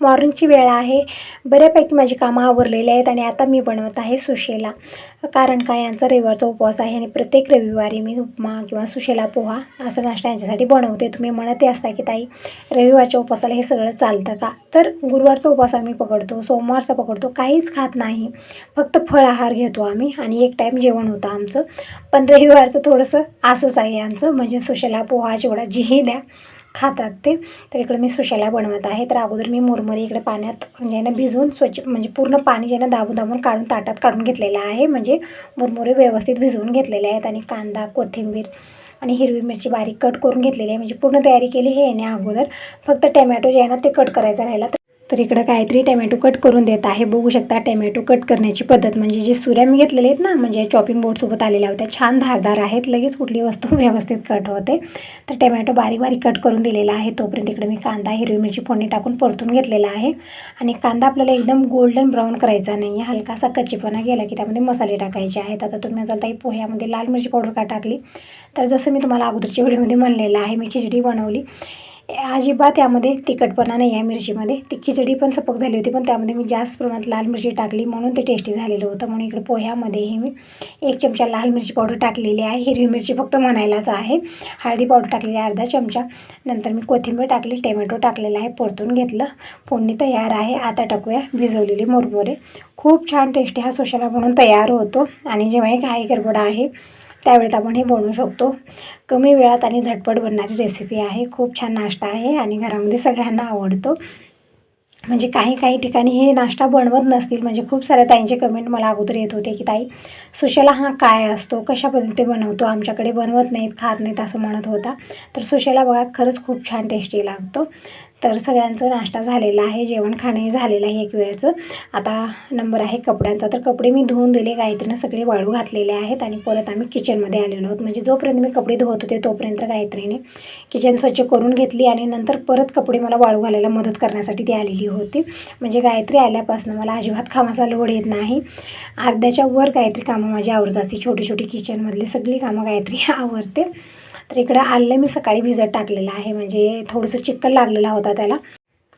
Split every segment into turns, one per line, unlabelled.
मॉर्निंगची वेळ आहे. बऱ्यापैकी माझी कामं आवरलेली आहेत आणि आता मी बनवत आहे सुशेला. कारण काय यांचा रविवारचा उपवास आहे आणि प्रत्येक रविवारी मी उपमा किंवा सुशेला पोहा असं नाश्ता यांच्यासाठी बनवते. तुम्ही म्हणते असता की ताई रविवारच्या उपवासाला हे सगळं चालतं का? तर गुरुवारचा उपवास आम्ही पकडतो सोमवारचा पकडतो काहीच खात नाही. फक्त फळ आहार घेतो आम्ही आणि एक टाईम जेवण होतं आमचं. पण रविवारचं थोडंसं असंच आहे यांचं. म्हणजे सुशेला पोहा चिवडा जीही द्या. खातात ते. तर इकडे मी सुशाला बनवत आहे. तर अगोदर मी मुरमुरे इकडे पाण्यात म्हणजे ना भिजवून स्वच्छ म्हणजे पूर्ण पाणी ज्यानं दाबून दाबून काढून ताटात काढून घेतलेलं आहे. म्हणजे मुरमुरे व्यवस्थित भिजवून घेतलेले आहेत आणि कांदा कोथिंबीर आणि हिरवी मिरची बारीक कट करून घेतलेली आहे. म्हणजे पूर्ण तयारी केली हे येण्या अगोदर. फक्त टॅमॅटो जे आहे ना ते कट करायचं राहिला. तर तर इकडं काहीतरी टॅमॅटो कट करून देत आहे. बघू शकता टॅमॅटो कट करण्याची पद्धत. म्हणजे जे सुऱ्या मी घेतलेले आहेत ना म्हणजे चॉपिंग बोर्डसोबत आलेल्या होत्या छान धारदार आहेत. लगेच कुठली वस्तू व्यवस्थित कट होते. तर टॅमॅटो बारीक बारीक कट करून दिलेला आहे. तोपर्यंत इकडे मी कांदा हिरवी मिरची फोडणी टाकून परतून घेतलेला आहे. आणि कांदा आपल्याला एकदम गोल्डन ब्राऊन करायचा नाही आहे हलकासा कच्चीपणा गेला की त्यामध्ये मसाले टाकायचे आहेत. आता तुम्ही असाल ताई पोह्यामध्ये लाल मिरची पावडर का टाकली? तर जसं मी तुम्हाला अगोदरच्या व्हिडिओमध्ये म्हणलेलं आहे मी खिचडी बनवली. अजिबात यामध्ये तिखटपणा नाही आहे मिरचीमध्ये. ती खिचडी पण सपक झाली होती पण त्यामध्ये मी जास्त प्रमाणात लाल मिरची टाकली म्हणून ते टेस्टी झालेलं होतं. म्हणून इकडे पोह्यामध्येही मी एक चमचा लाल मिरची पावडर टाकलेली आहे. हिरवी मिरची फक्त म्हणायलाच आहे. हळदी पावडर टाकलेली आहे अर्धा चमचा. नंतर मी कोथिंबीर टाकली टोमॅटो टाकलेला आहे परतून घेतलं. फोडणी तयार आहे. आता टाकूया भिजवलेली मुरमुरे. खूप छान टेस्टी हा सोशाला म्हणून तयार होतो. आणि जेव्हा एक हाय गरबडा आहे त्यावेळेत आपण हे बनवू शकतो. कमी वेळात आणि झटपट बनणारी रेसिपी आहे. खूप छान नाश्ता आहे आणि घरामध्ये सगळ्यांना आवडतो. म्हणजे काही काही ठिकाणी हे नाश्ता बनवत नसतील. म्हणजे खूप साऱ्या ताईंचे कमेंट मला अगोदर येत होते की ताई सुशेला हा काय असतो? कशा पद्धतीने बनवतो? आमच्याकडे बनवत नाहीत खात नाहीत असं म्हणत होता. तर सुशेला बघा खरंच खूप छान टेस्टी लागतो. तर सगळ्यांचं नाश्ता झालेला आहे जेवण खाणे झालेलं आहे एक वेळचं. आता नंबर आहे कपड्यांचा. तर कपडे मी धुवून दिले गायत्रीनं सगळे वाळू घातलेले आहेत आणि परत आम्ही किचनमध्ये आलेलो आहोत. म्हणजे जोपर्यंत मी कपडे धुवत होते तोपर्यंत गायत्रीने किचन स्वच्छ करून घेतली आणि नंतर परत कपडे मला वाळू घालायला मदत करण्यासाठी ती आलेली होती. म्हणजे गायत्री आल्यापासून मला अजिबात कामाचा लोड येत नाही. अर्ध्याच्या वर गायत्री कामं माझी आवडत असते. छोटी छोटी किचनमधली सगळी कामं गायत्री आवडते तर इकडं आलं मी सकाळी भिजत टाकलेलं आहे. म्हणजे थोडंसं चिक्कल लागलेला होता त्याला.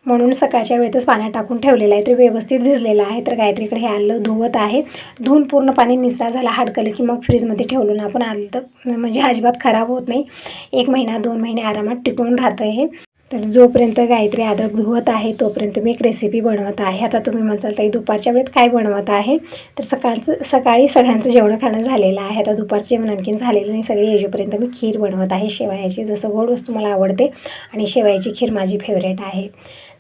म्हणून सकाळच्या वेळेतच पाण्यात टाकून ठेवलेलं आहे. तर व्यवस्थित भिजलेलं आहे. तर गायत्रीकडे हे आलं धुवत आहे. धुवून पूर्ण पाणी निसरा झाला. हाडकलं की मग फ्रीजमध्ये ठेवलं ना. आपण आलं तर म्हणजे अजिबात खराब होत नाही. एक महिना दोन महिने आरामात टिकून राहतं हे. तर जोपर्यंत गायत्री अद्रक धुवत आहे तोपर्यंत मी एक रेसिपी बनवत आहे. आता तुम्ही म्हणसाल ताई दुपारच्या वेळेत काय बनवत आहे? तर सकाळचं सकाळी सगळ्यांचं जेवण खाणं झालेलं आहे. आता दुपारचं जेवण आणखीन झालेलं नाही. सगळी येजोपर्यंत मी खीर बनवत आहे. शेवयाची जसं गोड वस्तू मला आवडते आणि शेवयाची खीर माझी फेवरेट आहे.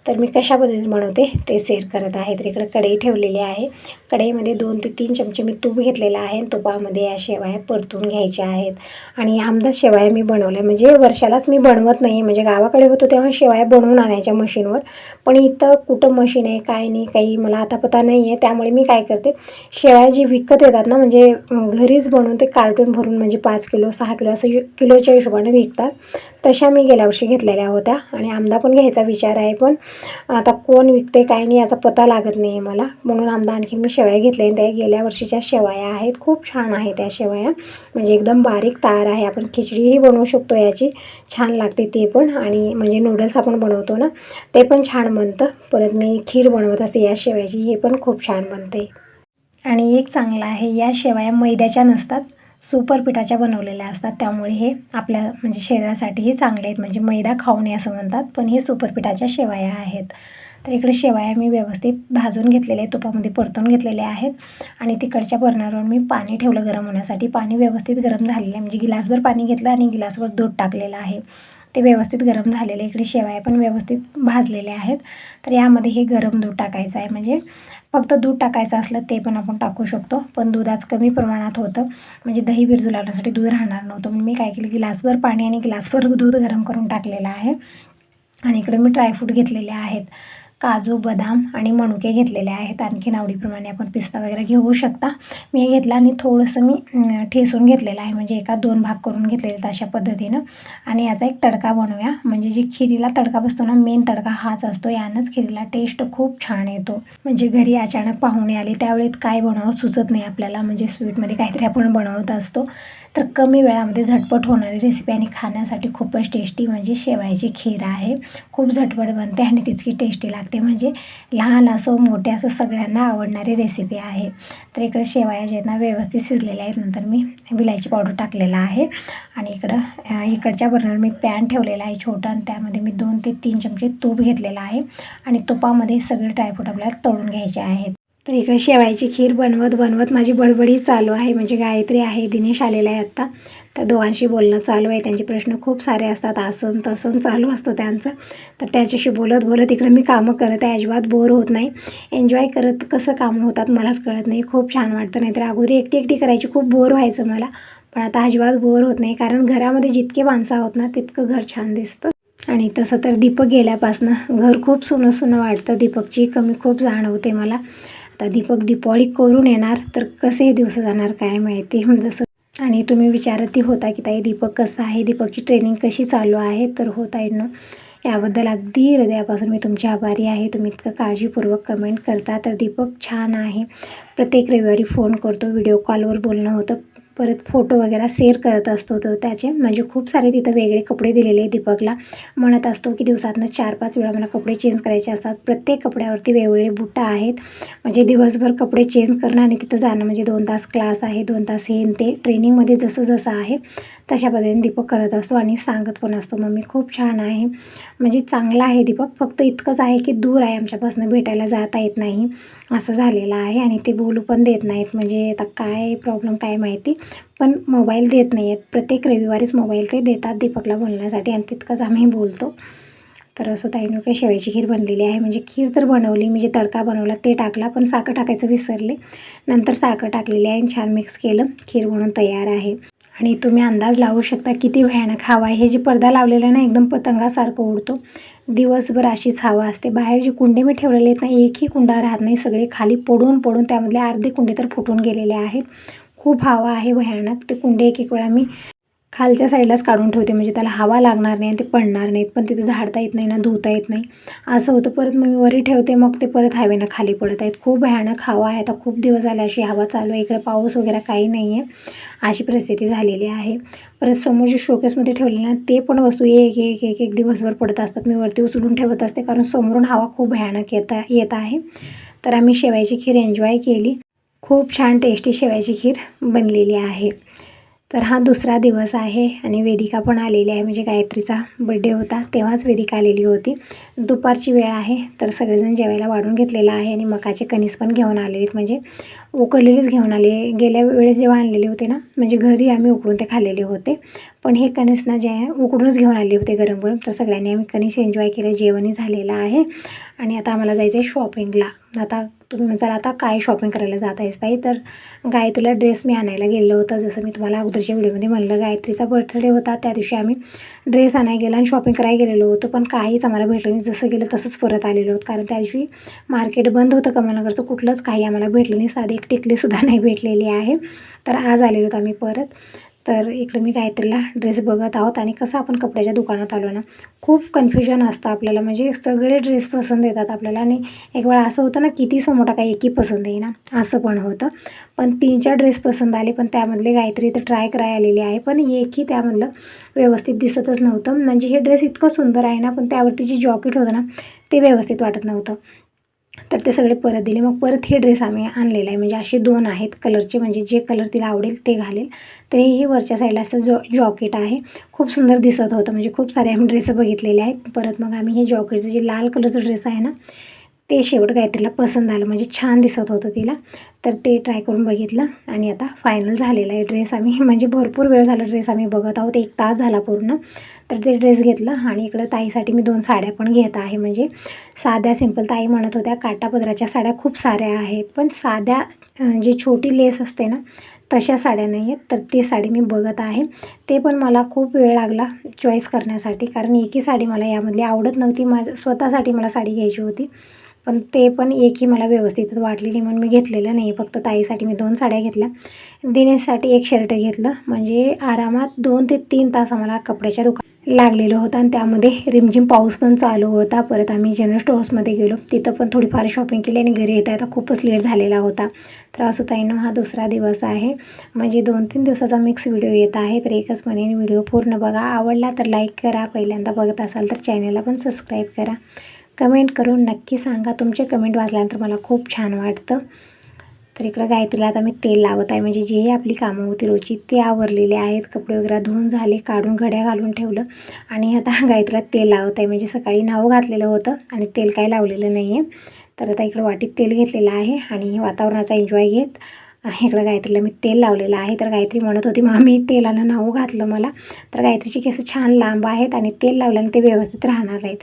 तर मी कशा पद्धतीने बनवते ते शेअर करत आहे. तर इकडे कढई ठेवलेली आहे. कढईमध्ये दोन ते तीन चमचे मी तूप घेतलेला आहे तुपामध्ये या शेवया परतून घ्यायच्या आहेत. आणि आमदार शेवया मी बनवल्या. म्हणजे वर्षालाच मी बनवत नाही म्हणजे गावाकडे होतो तेव्हा शेवया बनवून आणायच्या मशीनवर. पण इथं कुठं मशीन आहे काय नाही काही मला आता पता नाही आहे त्यामुळे मी काय करते शेवया जी विकत येतात ना म्हणजे घरीच बनवून ते कार्टून भरून म्हणजे पाच किलो सहा किलो असं किलोच्या हिशोबाने विकतात. तशा मी गेल्या वर्षी घेतलेल्या होत्या. आणि आमदा पण घ्यायचा विचार आहे. पण आता कोण विकते काय नाही याचा पता लागत नाही आहे मला. म्हणून आमदा आणखी मी शेवया घेतल्या त्या गेल्या वर्षीच्या शेवया आहेत. खूप छान आहे त्या शेवया. म्हणजे एकदम बारीक तार आहे. आपण खिचडीही बनवू शकतो याची. छान लागते ते पण. आणि म्हणजे नूडल्स आपण बनवतो ना ते पण छान बनतं. परत मी खीर बनवत असते या शेवयाची. हे पण खूप छान बनते. आणि एक चांगलं आहे या शेवया मैद्याच्या नसतात. सुपर पिठाच्या बनवलेल्या असतात. त्यामुळे हे आपल्या म्हणजे शरीरासाठीही चांगले आहेत. म्हणजे मैदा खाऊ नये असं म्हणतात पण हे सुपर पिठाच्या आहेत. तर इकडे शेवाया मी व्यवस्थित भाजून घेतलेले तुपामध्ये परतून घेतलेले आहेत. आणि तिकडच्या बर्नरवर मी पाणी ठेवलं गरम होण्यासाठी. पाणी व्यवस्थित गरम झालेलं आहे. म्हणजे गिलासभर पाणी घेतलं आणि गिलासभर दूध टाकलेलं आहे. ते व्यवस्थित गरम झालेले इकडे शेवया पण व्यवस्थित भाजलेले आहेत. तर यामध्ये हे गरम दूध टाकायचं आहे. म्हणजे फक्त दूध टाकायचं असलं ते पण आपण टाकू शकतो. पण दूध आज कमी प्रमाणात होतं. म्हणजे दही बिरजू लावण्यासाठी दूध राहणार नव्हतं. म्हणून मी काय केलं ग्लासभर पाणी आणि ग्लासभर दूध गरम करून टाकलेलं आहे. आणि इकडे मी ड्रायफ्रूट घेतलेले आहेत. काजू बदाम आणि मनुके घेतलेले आहेत. आणखीन आवडीप्रमाणे आपण पिस्ता वगैरे घेऊ शकता. मी हे घेतलं आणि थोडंसं मी ठेसून घेतलेलं आहे. म्हणजे एका दोन भाग करून घेतलेले अशा पद्धतीनं. आणि याचा एक तडका बनवूया. म्हणजे जी खिरीला तडका बसतो ना मेन तडका हाच असतो. यानंच खिरीला टेस्ट खूप छान येतो. म्हणजे घरी अचानक पाहुणे आले त्यावेळेत काय बनवावं सुचत नाही आपल्याला. म्हणजे स्वीटमध्ये काहीतरी आपण बनवत असतो. तर कमी वेळामध्ये झटपट होणारी रेसिपी आणि खाण्यासाठी खूपच टेस्टी म्हणजे शेवायची खीर आहे. खूप झटपट बनते आणि तितकी टेस्टी लागते. म्हणजे लहान असो मोठे असो सगळ्यांना आवडणारी रेसिपी आहे. तर इकडं शेवाया जे ना व्यवस्थित शिजलेल्या आहेत. नंतर मी विलायची पावडर टाकलेला आहे. आणि इकडं इकडच्या बर्नर मी पॅन ठेवलेला आहे छोटा आणि त्यामध्ये मी दोन ते तीन चमचे तूप घेतलेला आहे. आणि तुपामध्ये सगळे ड्रायफ्रूट आपल्याला तळून घ्यायचे आहेत. तर इकडे शेवायची खीर बनवत बनवत माझी बडबडी चालू आहे. म्हणजे गायत्री आहे दिनेश आलेला आहे आत्ता. तर दोघांशी बोलणं चालू आहे. त्यांचे प्रश्न खूप सारे असतात. आसन तसन चालू असतं त्यांचं. तर त्याच्याशी बोलत बोलत इकडं मी कामं करत आहे. अजिबात बोर होत नाही. एन्जॉय करत कसं कामं होतात मलाच कळत नाही. खूप छान वाटतं. नाहीतर अगोदर एकटी एकटी करायची खूप बोर व्हायचं मला. पण आता अजिबात बोर होत नाही. कारण घरामध्ये जितके माणसं आहोत ना तितकं घर छान दिसतं. आणि तसं तर दीपक गेल्यापासनं घर खूप सुनं सुनं वाटतं. दीपकची कमी खूप जाणवते मला. आता दीपक दीपावली करून येणार तर कसे दिवस जाणार काय माहिती? जसं आणि तुम्ही विचारतही होता की ताई दीपक कसं आहे? दीपकची ट्रेनिंग कशी चालू आहे? तर हो ना याबद्दल अगदी हृदयापासून मी तुमची आभारी आहे. तुम्ही इतकं काळजीपूर्वक कमेंट करता तर दीपक छान आहे. प्रत्येक रविवारी फोन करतो व्हिडिओ कॉलवर बोलणं होतं. परत फोटो वगैरे शेअर करत असतो तो. त्याचे म्हणजे खूप सारे तिथं वेगळे कपडे दिलेले आहे दीपकला. म्हणत असतो की दिवसातनं चार पाच वेळा मला कपडे चेंज करायचे असतात. प्रत्येक कपड्यावरती वेगवेगळे बुटं आहेत. म्हणजे दिवसभर कपडे चेंज करणं आणि तिथं जाणं म्हणजे दोन तास क्लास आहे दोन तास हे ते. ट्रेनिंगमध्ये जसं जसं आहे तशा पद्धतीने दीपक करत असतो आणि सांगत पण असतो मम्मी खूप छान आहे. म्हणजे चांगला आहे दीपक. फक्त इतकंच आहे की दूर आहे. आमच्यापासून भेटायला जाता येत नाही. असं झालेलं आहे आणि ते बोलू पण देत नाहीत. म्हणजे आता काय प्रॉब्लेम काय माहिती? पण मोबाईल देत नाही आहेत प्रत्येक रविवारीच मोबाईल ते देतात दीपकला बोलण्यासाठी आणि तितकंच आम्ही बोलतो. तर असं ताईनुकडे शेवयाची खीर बनलेली आहे. म्हणजे खीर तर बनवली म्हणजे तडका बनवला ते टाकला पण साखर टाकायचं विसरले. नंतर साखर टाकलेली आहे आणि छान मिक्स केलं. खीर म्हणून तयार आहे. आणि तुम्ही अंदाज लावू शकता किती भयानक हवा आहे. हे जे पडदा लावलेला आहे ना एकदम पतंगासारखं उडतो. दिवसभर अशीच हवा असते. बाहेर जे कुंडे मी ठेवलेले आहेत ना एकही कुंडा राहत नाही. सगळे खाली पडून पडून त्यामधले अर्धे कुंडे तर फुटून गेलेले आहेत. खूप हवा आहे भयानक. ते कुंडे एक एक वेळा मी खालच्या साईडलाच काढून ठेवते. म्हणजे त्याला हवा लागणार नाही आणि ते पडणार नाहीत. पण तिथे झाडता येत नाही ना धुता येत नाही. असं होतं. परत मग मी वरी ठेवते. मग ते परत हवेनं खाली पडत आहेत. खूप भयानक हवा आहे. आता खूप दिवस झाले अशी हवा चालू आहे. इकडे पाऊस वगैरे काही नाही आहे. अशी परिस्थिती झालेली आहे. परत समोर जे शोकेसमध्ये ठेवले ना ते पण वस्तू एक एक एक एक दिवसभर पडत असतात. मी वरती उचलून ठेवत असते. कारण समोरून हवा खूप भयानक येत येत आहे. तर आम्ही शेवायची खीर एन्जॉय केली. खूप छान टेस्टी शेवायची खीर बनलेली आहे. तर हा दुसरा दिवस आहे आणि वेदिका पण आलेली आहे. म्हणजे गायत्रीचा बड्डे होता तेव्हाच वेदिका आलेली होती. दुपारची वेळ आहे तर सगळेजण जेवायला वाढून घेतलेला आहे आणि मकाचे कणीस पण घेऊन आलेले आहेत म्हणजे उकडलेलेच घेऊन आले. गेल्या वेळेस जेव्हा आणलेले होते ना म्हणजे घरी आम्ही उकडून ते खाल्लेले होते. पण हे कणीस ना जे आहे उकडूनच घेऊन आले होते गरम गरम तर सगळ्यांनी आम्ही कणीस एन्जॉय केलं. जेवणही झालेलं आहे. आणि आता आम्हाला जायचं आहे शॉपिंगला आता तुम्ही म्हणाल आता काय शॉपिंग करायला जात आहेस ताई? तर गायत्रीला ड्रेस मी आणायला गेलो होतं. जसं मी तुम्हाला अगोदरच्या व्हिडिओमध्ये म्हणलं गायत्रीचा बर्थडे होता. त्या दिवशी आम्ही ड्रेस आणायला गेलो आणि शॉपिंग करायला गेलेलो होतो. पण काहीच आम्हाला भेटलं नाही. जसं गेलं तसंच परत आलेलो होतं. कारण त्या दिवशी मार्केट बंद होतं कमलनगरचं. कुठलंच काही आम्हाला भेटलं नाही. साधी एक टिकलीसुद्धा नाही भेटलेली आहे. तर आज आलेलो होतो आम्ही परत. तर इकडे मी गायत्रीला ड्रेस बघत आहोत आणि कसं आपण कपड्याच्या दुकानात आलो ना खूप कन्फ्युजन असतं आपल्याला. म्हणजे सगळे ड्रेस पसंत येतात आपल्याला आणि एक वेळा असं होतं ना किती समोटा काही एकही पसंत येईना असं पण होतं. पण तीन चार ड्रेस पसंत आले पण त्यामधले गायत्री तर ट्राय करायला आलेली आहे. पण एकही त्यामधलं व्यवस्थित दिसतच नव्हतं. म्हणजे हे ड्रेस इतकं सुंदर आहे ना पण त्यावरती जे जॉकेट होतं ना ते व्यवस्थित वाटत नव्हतं. तर ते सगळे परत दिले. मग परत हे ड्रेस आम्ही आणलेला आहे. म्हणजे असे दोन आहेत कलरचे म्हणजे जे कलर तिला आवडेल ते घालेल. तर हे वरच्या साईडला असं जॉ जॉकेट आहे खूप सुंदर दिसत होतं. म्हणजे खूप सारे आम्ही ड्रेस बघितलेले आहेत. परत मग आम्ही हे जॉकेटचं जे लाल कलरचं ड्रेस आहे ना ते शेवट गायत्रीला पसंत आलं म्हणजे छान दिसत होतं तिला. तर ते ट्राय करून बघितलं आणि आता फायनल झालेला आहे ड्रेस आम्ही. म्हणजे भरपूर वेळ झाला ड्रेस आम्ही बघत आहोत. एक तास झाला पूर्ण. तर ते ड्रेस घेतलं आणि इकडं ताईसाठी मी दोन साड्या पण घेत आहे. म्हणजे साध्या सिंपल ताई म्हणत होत्या काटापदराच्या साड्या खूप साऱ्या आहेत. पण साध्या जी छोटी लेस असते ना तशा साड्या नाही आहेत तर ती साडी मी बघत आहे. ते पण मला खूप वेळ लागला चॉईस करण्यासाठी. कारण एकही साडी मला यामधली आवडत नव्हती. माझं स्वतःसाठी मला साडी घ्यायची होती. पण ते पण एकही मला व्यवस्थित वाटलेली म्हणून मी घेतलेलं नाही. फक्त ताईसाठी मी दोन साड्या घेतल्या. दिनेशसाठी एक शर्ट घेतलं. म्हणजे आरामात दोन ते तीन तास आम्हाला कपड्याच्या दुकान लागलेलं होतं आणि त्यामध्ये रिमझिम पाऊस पण चालू होता. परत आम्ही जनरल स्टोअर्समध्ये गेलो. तिथं पण थोडीफार शॉपिंग केली आणि घरी येता येता खूपच लेट झालेला होता. तर असं ताईनं हा दुसरा दिवस आहे. म्हणजे दोन तीन दिवसाचा मिक्स व्हिडिओ येत आहे. तर एकच म्हणेन व्हिडिओ पूर्ण बघा. आवडला तर लाईक करा. पहिल्यांदा बघत असाल तर चॅनलला पण सबस्क्राईब करा. कमेंट करून नक्की सांगा. तुमचे कमेंट वाचल्यानंतर मला खूप छान वाटतं. तर इकडं गायत्रीला आता मी तेल लावत आहे. म्हणजे जी आपली कामं होती रोजची ते आवरलेले आहेत. कपडे वगैरे धुवून झाले काढून घड्या घालून ठेवलं. आणि आता गायत्रीला तेल लावत आहे. म्हणजे सकाळी नावं घातलेलं होतं आणि तेल काही लावलेलं नाही आहे. तर आता इकडं वाटीत तेल घेतलेलं आहे आणि वातावरणाचा एन्जॉय घेत इकडं गायत्रीला मी तेल लावलेलं आहे. तर गायत्री म्हणत होती मग आम्ही तेलानं नावं घातलं मला. तर गायत्रीची केसं छान लांब आहेत आणि तेल लावल्याने ते व्यवस्थित राहणार आहेत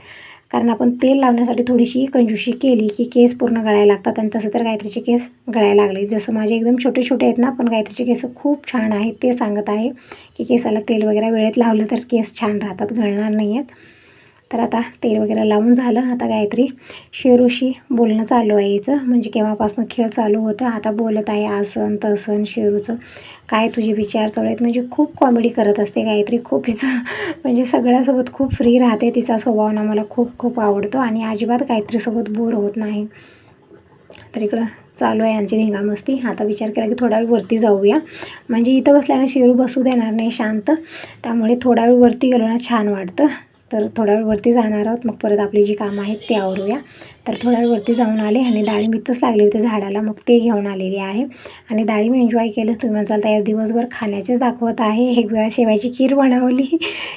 कारण आपण तेल लावण्यासाठी थोडीशी कंजूशी केली की केस पूर्ण गळायला लागतात आणि तसं तर गायत्रीचे केस गळायला लागले. जसं माझे एकदम छोटे छोटे आहेत ना पण गायत्रीचे केस खूप छान आहेत. ते सांगत आहे की केसाला तेल वगैरे वेळेत लावलं तर केस छान राहतात गळणार नाही आहेत तर आता तेल वगैरे लावून झालं आता गायत्री शेरूशी बोलणं चालू आहे हिचं. म्हणजे केव्हापासून खेळ चालू होतं आता बोलत आहे आसन तसन शेरूचं. काय तुझे विचार चालू आहेत? म्हणजे खूप कॉमेडी करत असते गायत्री खूप हिचं. म्हणजे सगळ्यासोबत खूप फ्री राहते तिचा स्वभाव ना मला खूप खूप आवडतो आणि अजिबात गायत्रीसोबत बोर होत नाही. तर इकडं चालू आहे यांची धिंगामस्ती आता विचार केला की थोडा वेळ वरती जाऊया. म्हणजे इथं बसल्यानं शेरू बसू देणार नाही शांत. त्यामुळे थोडा वेळ वरती गेलो ना छान वाटतं. तर थोडा वेळ वरती जाणार आहोत. मग परत आपली जी कामं आहेत ते आवरूया. तर थोड्या वरती जाऊन आले आणि डाळिंब इथंच लागले होते झाडाला. मग ते घेऊन आलेले आहे. आणि डाळिंब एन्जॉय केलं. तुम्ही म्हणाल तर दिवसभर खाण्याचेच दाखवत आहे. एक वेळा शेवायची खीर बनवली.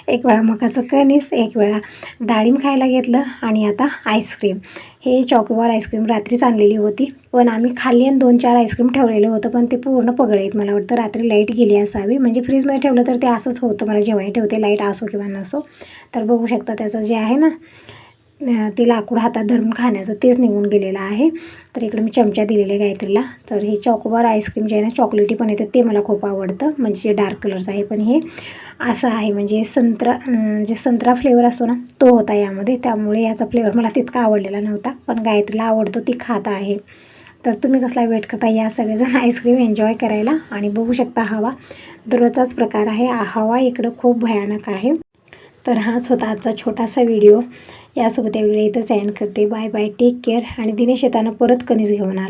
एक वेळा मकाचं कणीस. एक वेळा डाळिंब खायला घेतलं. आणि आता आईस्क्रीम हे चॉकोबार आईस्क्रीम रात्रीच आणलेली होती. पण आम्ही खाल्ली आणि दोन चार आईस्क्रीम ठेवलेलं होतं पण ते पूर्ण पगळे आहेत मला वाटतं रात्री लाइट गेली असावी. म्हणजे फ्रीजमध्ये ठेवलं तर ते असंच होतं. मला जेव्हाही ठेवते लाइट असो किंवा नसो. तर बघू शकता त्याचं जे आहे ना ते लाकूड हातात धरून खाण्याचं तेच निघून गेलेलं आहे. तर इकडे मी चमचा दिलेले गायत्रीला. तर हे चॉकोबार आईस्क्रीम जे आहे ना चॉकलेटी पण येतं ते मला खूप आवडतं. म्हणजे जे डार्क कलरचं आहे पण हे असं आहे. म्हणजे संत्रा जे संत्रा फ्लेवर असतो ना तो होता यामध्ये. त्यामुळे याचा फ्लेवर मला तितका आवडलेला नव्हता. पण गायत्रीला आवडतो ती खात आहे. तर तुम्ही कसला वेट करता? या सगळेजण आईस्क्रीम एन्जॉय करायला आणि बघू शकता हवा. दररोजचाच प्रकार आहे. हवा इकडं खूप भयानक आहे. तर हाच होता आजचा छोटासा व्हिडिओ यासोबत या व्हिडिओ इथंच एंड करते. बाय बाय टेक केअर आणि दिनेश येताना परत कणीस घेऊन आला.